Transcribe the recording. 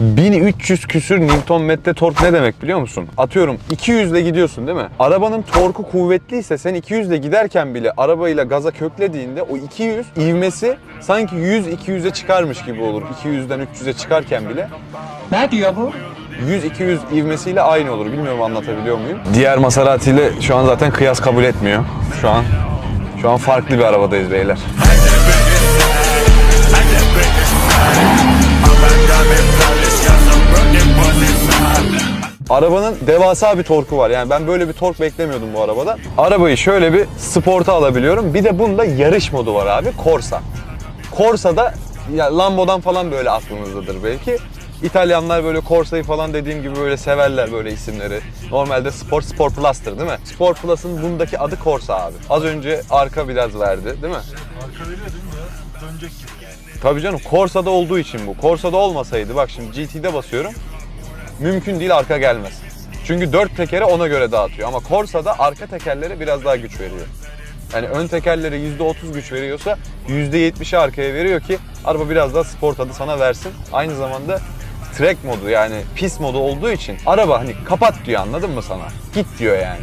1300 küsür Newton metre tork ne demek biliyor musun? Atıyorum 200 ile gidiyorsun değil mi? Arabanın torku kuvvetliyse sen 200 ile giderken bile arabayla gaza köklediğinde o 200 ivmesi sanki 100-200'e çıkarmış gibi olur. 200'den 300'e çıkarken bile. Ne diyor bu? 100-200 ivmesiyle aynı olur. Bilmiyorum anlatabiliyor muyum? Diğer Maserati ile şu an zaten kıyas kabul etmiyor. Şu an şu an farklı bir arabadayız beyler. Arabanın devasa bir torku var. Yani ben böyle bir tork beklemiyordum bu arabada. Arabayı şöyle bir sporta alabiliyorum. Bir de bunda yarış modu var abi. Corsa. Corsa'da ya Lambo'dan falan böyle aklınızdadır belki. İtalyanlar böyle Corsa'yı falan dediğim gibi böyle severler böyle isimleri. Normalde Sport Sport Plus'tır değil mi? Sport Plus'ın bundaki adı Corsa abi. Az önce arka biraz verdi değil mi? Arka veriyor değil mi? Dönecek gibi. Tabii canım Corsa'da olduğu için bu. Corsa'da olmasaydı bak şimdi GT'de basıyorum. Mümkün değil arka gelmez. Çünkü dört tekeri ona göre dağıtıyor. Ama Corsa'da arka tekerlere biraz daha güç veriyor. Yani ön tekerlere %30 güç veriyorsa %70'i arkaya veriyor ki araba biraz daha spor tadı sana versin. Aynı zamanda track modu yani pist modu olduğu için araba hani kapat diyor anladın mı sana? Git diyor yani.